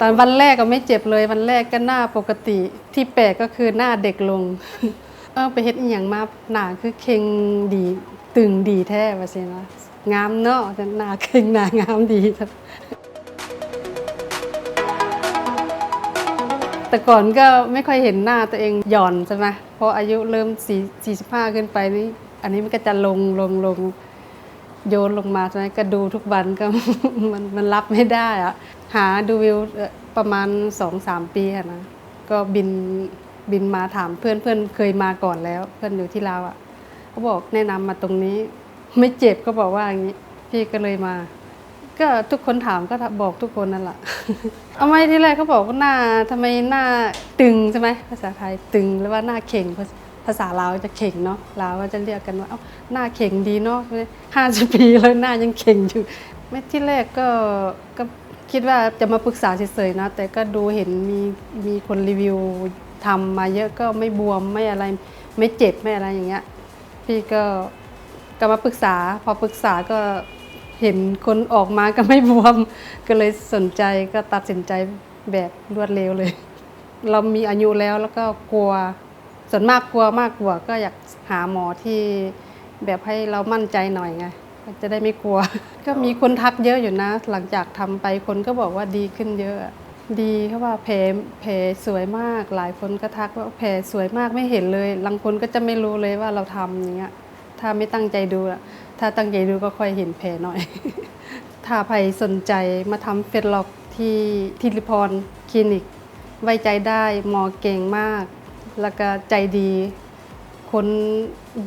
ตอนวันแรกก็ไม่เจ็บเลย วันแรกก็หน้าปกติที่แปลกก็คือหน้าเด็กลง เออไปเฮ็ดอีหยังมาหน้าคือเค็งดีตึงดีแท้ว่าซี่นะงามเนาะแต่หน้าเค็งหน้างามดีแต่ก่อนก็ไม่ค่อยเห็นหน้าตัวเองหย่อนใช่ไหมพออายุเริ่ม4 45ขึ้นไปนี่อันนี้มันก็จะลงลงลง โยนลงมาใช่ไหมก็ดูทุกวันก็มันมันรับไม่ได้อะหาดูวิวประมาณ2-3ปีอะนะก็บินบินมาถามเพื่อนเพื่อนเคยมาก่อนแล้ว เพื่อนอยู่ที่ลาวอะเขาบอกแนะนำมาตรงนี้ ไม่เจ็บก็บอกว่าอย่างนี้ พี่ก็เลยมา ก็ทุกคนถามก็บอกทุกคนนั่นแหละเอาไม่ที่แรกเขาบอกว่าหน้าทำไมหน้าตึงใช่ไหมภาษาไทยตึงหรือว่าหน้าเข่งภาษ ภาษาลาวจะเข่งเนาะลาวก็จะเรียกกันว่าเอ้าหน้าเข่งดีเนาะห้าสิบปีแล้วหน้ายังเข่งอยู่ไม่ที่แรกก็ก็คิดว่าจะมาปรึกษาเฉยๆนะ แต่ก็ดูเห็นมีมีคนรีวิวทำมาเยอะก็ไม่บวมไม่อะไรไม่เจ็บไม่อะไรอย่างเงี้ยพี่ก็ก็มาปรึกษา พอปรึกษาก็เห็นคนออกมาก็ไม่บวม ก็เลยสนใจก็ตัดสินใจแบบรวดเร็วเลย เรามีอายุแล้วแล้วก็กลัว ส่วนมากกลัวมากกว่าก็อยากหาหมอที่แบบให้เรามั่นใจหน่อยไงจะได้ไม่กลัว ก็มีคนทักเยอะอยู่นะ หลังจากทำไปคนก็บอกว่าดีขึ้นเยอะ ดีเขาว่าแผลแผลสวยมาก หลายคนก็ทักว่าแผลสวยมากไม่เห็นเลยบางคนก็จะไม่รู้เลยว่าเราทำอย่างเงี้ยถ้าไม่ตั้งใจดูอะถ้าตั้งใจดูก็ค่อยเห็นแผลหน่อย ถ้าใครสนใจมาทำเฟซล็อกที่ทิริพรคลินิก ไว้ใจได้หมอเก่งมาก แล้วก็ใจดี คน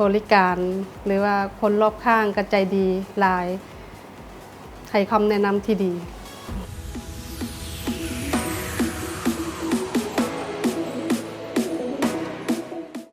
บริการ หรือว่าคนรอบข้างก็ใจดีหลายให้คำแนะนำที่ดี